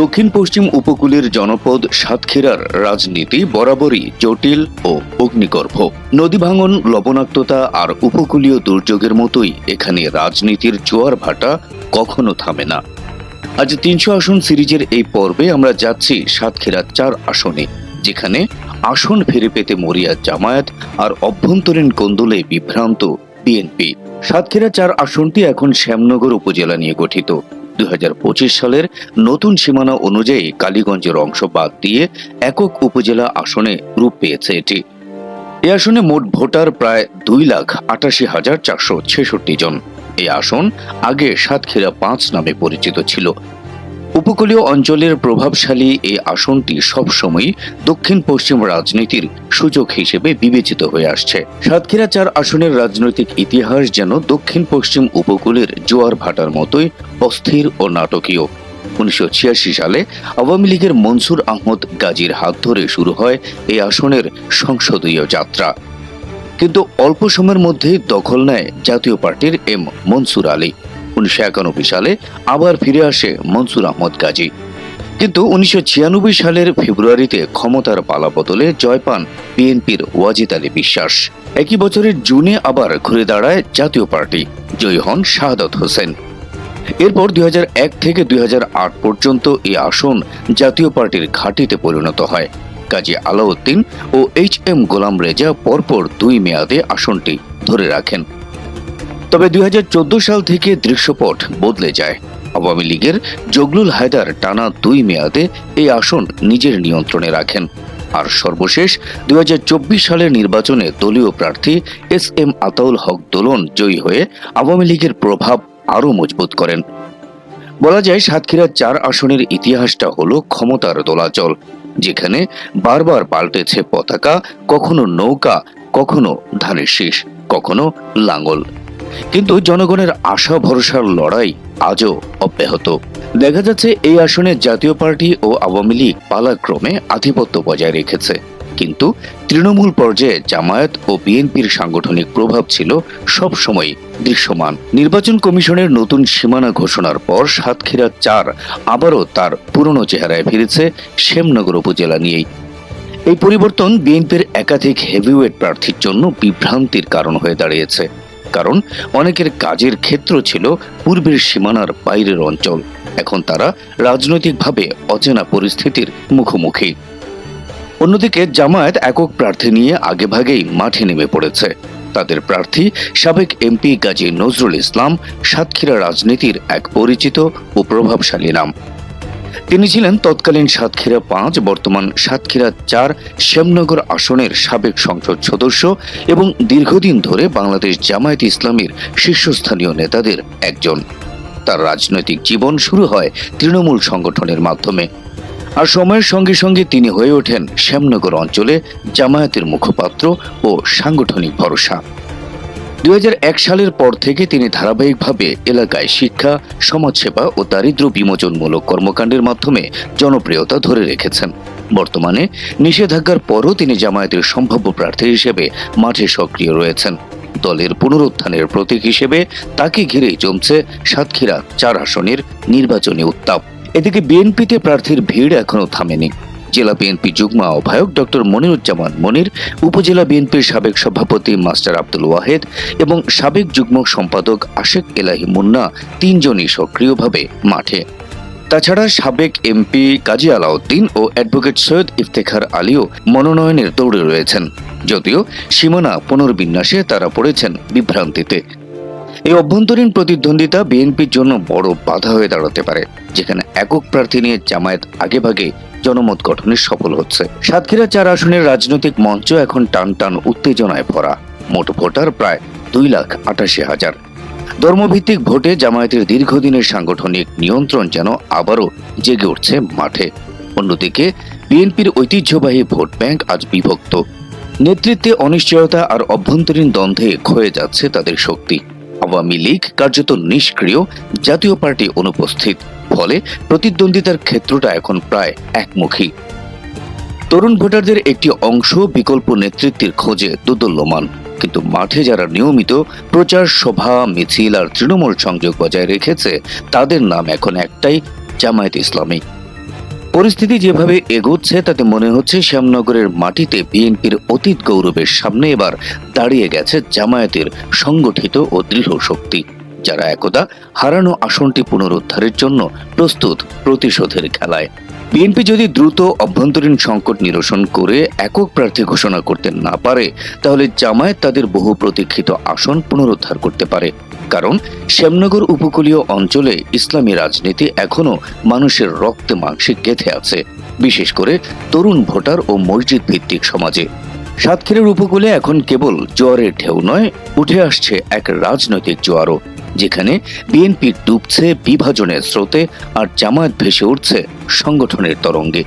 দক্ষিণ পশ্চিম উপকূলের জনপদ সাতক্ষীরার রাজনীতি বরাবরই জটিল ও অগ্নিগর্ভ। নদী ভাঙন, লবণাক্ততা আর উপকূলীয় দুর্যোগের মতোই এখানে রাজনীতির জোয়ার ভাটা কখনো থামে না। আজ তিনশো আসন সিরিজের এই পর্বে আমরা যাচ্ছি সাতক্ষীরা চার আসনে, যেখানে আসন ফিরে পেতে মরিয়া জামায়াত আর অভ্যন্তরীণ কোন্দলে বিভ্রান্ত বিএনপি। সাতক্ষীরা চার আসনটি এখন শ্যামনগর উপজেলা নিয়ে গঠিত। দুই হাজার পঁচিশ সালের নতুন সীমানা অনুযায়ী কালীগঞ্জের অংশ বাদ দিয়ে একক উপজেলা আসনে রূপ পেয়েছে এটি। এ আসনে মোট ভোটার প্রায় দুই লাখ আটাশি হাজার চারশো ছেষট্টি জন। এই আসন আগে সাতক্ষীরা পাঁচ নামে পরিচিত ছিল। উপকূলীয় অঞ্চলের প্রভাবশালী এই আসনটি সবসময় দক্ষিণ পশ্চিম রাজনীতির সুযোগ হিসেবে বিবেচিত হয়ে আসছে। সাতক্ষীরা চার আসনের রাজনৈতিক ইতিহাস যেন দক্ষিণ পশ্চিম উপকূলের জোয়ার ভাটার মতোই অস্থির ও নাটকীয়। উনিশশো ছিয়াশি সালে আওয়ামী লীগের মনসুর আহমদ গাজীর হাত ধরে শুরু হয় এই আসনের সংসদীয় যাত্রা। কিন্তু অল্প সময়ের মধ্যেই দখল নেয় জাতীয় পার্টির এম মনসুর আলী। উনিশশো একানব্বই সালে আবার ফিরে আসে মনসুর আহমদ গাজী কিন্তু উনিশশো ছিয়ানব্বই সালের ফেব্রুয়ারিতে ক্ষমতার পালাবদলে জয় পান বিএনপির ওয়াজিদ আলী বিশ্বাস। একই বছরের জুনে আবার ঘুরে দাঁড়ায় জাতীয় পার্টি, জয়ী হন শাহাদত হোসেন। এরপর দুই হাজার এক থেকে দুই হাজার আট পর্যন্ত এই আসন জাতীয় পার্টির ঘাঁটিতে পরিণত হয়। কাজী আলাউদ্দিন ও এইচ এম গোলাম রেজা পরপর দুই মেয়াদে আসনটি ধরে রাখেন। তবে দুই হাজার চোদ্দ সাল থেকে দৃশ্যপট বদলে যায়। আওয়ামী লীগের জগলুল হায়দার টানা দুই মেয়াদে এই আসন নিজের নিয়ন্ত্রণে রাখেন। আর সর্বশেষ দুই হাজার চব্বিশ সালের নির্বাচনে দলীয় প্রার্থী এস এম আতাউল হক দোলন জয়ী হয়ে আওয়ামী লীগের প্রভাব আরও মজবুত করেন। বলা যায় সাতক্ষীরা চার আসনের ইতিহাসটা হলো ক্ষমতার দোলাচল, যেখানে বারবার পাল্টেছে পতাকা, কখনো নৌকা, কখনো ধানের শীষ, কখনো লাঙ্গল কিন্তু জনগণের আশা, ভরসার লড়াই আজও অব্যাহত। দেখা যাচ্ছে এই আসনে জাতীয় পার্টি ও আওয়ামী লীগ পালাক্রমে আধিপত্য বজায় রেখেছে। কিন্তু তৃণমূল পর্যায়ে জামায়াত ও বিএনপির সাংগঠনিক প্রভাব ছিল সবসময় দৃশ্যমান। নির্বাচন কমিশনের নতুন সীমানা ঘোষণার পর সাতক্ষীরা চার আবারও তার পুরনো চেহারায় ফিরেছে শ্যামনগর উপজেলা নিয়েই। এই পরিবর্তন বিএনপির একাধিক হেভিওয়েট প্রার্থীর জন্য বিভ্রান্তির কারণ হয়ে দাঁড়িয়েছে। কারণ অনেকের কাজের ক্ষেত্র ছিল পূর্বের সীমানার বাইরের অঞ্চল। এখন তারা রাজনৈতিকভাবে অচেনা পরিস্থিতির মুখোমুখি। অন্যদিকে জামায়াত একক প্রার্থী নিয়ে আগেভাগেই মাঠে নেমে পড়েছে। তাদের প্রার্থী সাবেক এমপি গাজী নজরুল ইসলাম সাতক্ষীরা রাজনীতির এক পরিচিত ও প্রভাবশালী নাম। তিনি ছিলেন তৎকালীন সাতক্ষীরা পাঁচ, বর্তমান সাতক্ষীরা চার, শ্যামনগর আসনের সাবেক সংসদ সদস্য এবং দীর্ঘদিন ধরে বাংলাদেশ জামায়াত ইসলামীর শীর্ষস্থানীয় নেতাদের একজন। তার রাজনৈতিক জীবন শুরু হয় তৃণমূল সংগঠনের মাধ্যমে। আর সময়ের সঙ্গে সঙ্গে তিনি হয়ে ওঠেন শ্যামনগর অঞ্চলে জামায়াতের মুখপাত্র ও সাংগঠনিক ভরসা। এক সালের পর থেকে তিনি ধারাবাহিকভাবে এলাকায় শিক্ষা, সমাজসেবা ও দারিদ্র বিমোচনমূলক কর্মকাণ্ডের মাধ্যমে জনপ্রিয়তা ধরে রেখেছেন। বর্তমানে নিষেধাজ্ঞার পরও তিনি জামায়াতের সম্ভাব্য প্রার্থী হিসেবে মাঠে সক্রিয় রয়েছেন। দলের পুনরুত্থানের প্রতীক হিসেবে তাকে ঘিরেই জমছে সাতক্ষীরা চার আসনের নির্বাচনী উত্তাপ। এদিকে বিএনপিতে প্রার্থীর ভিড় এখনও থামেনি। জেলা বিএনপি যুগ্ম আহ্বায়ক ডক্টর মনিরুজ্জামান মনির, উপজেলা বিএনপির সাবেক সভাপতি মাস্টার আব্দুল ওয়াহেদ এবং সাবেক যুগ্ম সম্পাদক আশেক এলাহি মুন্না তিনজনই সক্রিয়ভাবে মাঠে। তাছাড়া সাবেক এমপি কাজী আলাউদ্দিন ও অ্যাডভোকেট সৈয়দ ইফতেখার আলীও মনোনয়নের দৌড়ে রয়েছেন, যদিও সীমানা পুনর্বিন্যাসে তারা পড়েছেন বিভ্রান্তিতে। এই অভ্যন্তরীণ প্রতিদ্বন্দ্বিতা বিএনপির জন্য বড় বাধা হয়ে দাঁড়াতে পারে, যেখানে একক প্রার্থী নিয়ে জামায়াত আগেভাগে জনমত গঠনে সফল হচ্ছে। সাতক্ষীরা চার আসনের রাজনৈতিক মঞ্চ এখন টান টান উত্তেজনায় ভরা। মোট ভোটার প্রায় দুই লাখ আটাশি হাজার। ধর্মভিত্তিক ভোটে জামায়াতের দীর্ঘদিনের সাংগঠনিক নিয়ন্ত্রণ যেন আবারও জেগে উঠছে মাঠে। অন্যদিকে, বিএনপির ঐতিহ্যবাহী ভোট ব্যাংক আজ বিভক্ত। নেতৃত্বে অনিশ্চয়তা আর অভ্যন্তরীণ দ্বন্দ্বে ক্ষয়ে যাচ্ছে তাদের শক্তি। আওয়ামী লীগ কার্যত নিষ্ক্রিয়, জাতীয় পার্টি অনুপস্থিত। ফলে প্রতিদ্বন্দ্বিতার ক্ষেত্রটা এখন প্রায় একমুখী। তরুণ ভোটারদের একটি অংশ বিকল্প নেতৃত্বের খোঁজে দোদল্যমান। কিন্তু মাঠে যারা নিয়মিত প্রচার সভা, মিছিল আর তৃণমূল সংযোগ বজায় রেখেছে, তাদের নাম এখন একটাই, জামায়াত ইসলামী। পরিস্থিতি যেভাবে এগোচ্ছে, তাতে মনে হচ্ছে শ্যামনগরের মাটিতে বিএনপির অতীত গৌরবের সামনে এবার দাঁড়িয়ে গেছে জামায়াতের সংগঠিত ও দৃঢ় শক্তি। যারা একদা হারানো আসনটি পুনরুদ্ধারের জন্য প্রস্তুত প্রতিশোধের খেলায়। বিএনপি যদি দ্রুত অভ্যন্তরীণ সংকট নিরসন করে একক প্রার্থী ঘোষণা করতে না পারে, তাহলে জামায়াত তাদের বহু প্রতীক্ষিত আসন পুনরুদ্ধার করতে পারে। কারণ শ্যামনগর উপকূলীয় অঞ্চলে ইসলামী রাজনীতি এখনও মানুষের রক্তে মাংসে গেঁথে আছে, বিশেষ করে তরুণ ভোটার ও মসজিদ ভিত্তিক সমাজে। সাতক্ষীরার উপকূলে এখন কেবল জোয়ারের ঢেউ নয়, উঠে আসছে এক রাজনৈতিক জোয়ারও। যেখানে বিএনপি ডুবছে বিভাজনের স্রোতে আর জামায়াত ভেসে উঠছে সংগঠনের তরঙ্গে।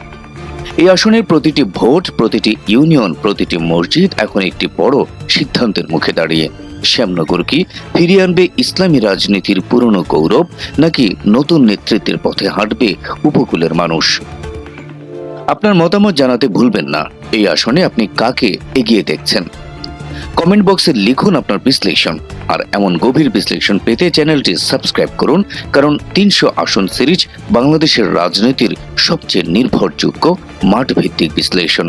এই আসনের প্রতিটি ভোট, প্রতিটি ইউনিয়ন, প্রতিটি মসজিদ এখন একটি বড় সিদ্ধান্তের মুখে দাঁড়িয়ে। শ্যামনগর কি ফিরিয়ে আনবে ইসলামী রাজনীতির পুরনো গৌরব, নাকি নতুন নেতৃত্বের পথে হাঁটবে উপকূলের মানুষ? আপনার মতামত জানাতে ভুলবেন না। এই আসনে আপনি কাকে এগিয়ে দেখছেন? কমেন্ট বক্সে লিখুন আপনার বিশ্লেষণ। আর এমন গভীর বিশ্লেষণ পেতে চ্যানেলটি সাবস্ক্রাইব করুন, কারণ তিনশো আসন সিরিজ বাংলাদেশের রাজনীতির সবচেয়ে নির্ভরযোগ্য মাঠ ভিত্তিক বিশ্লেষণ।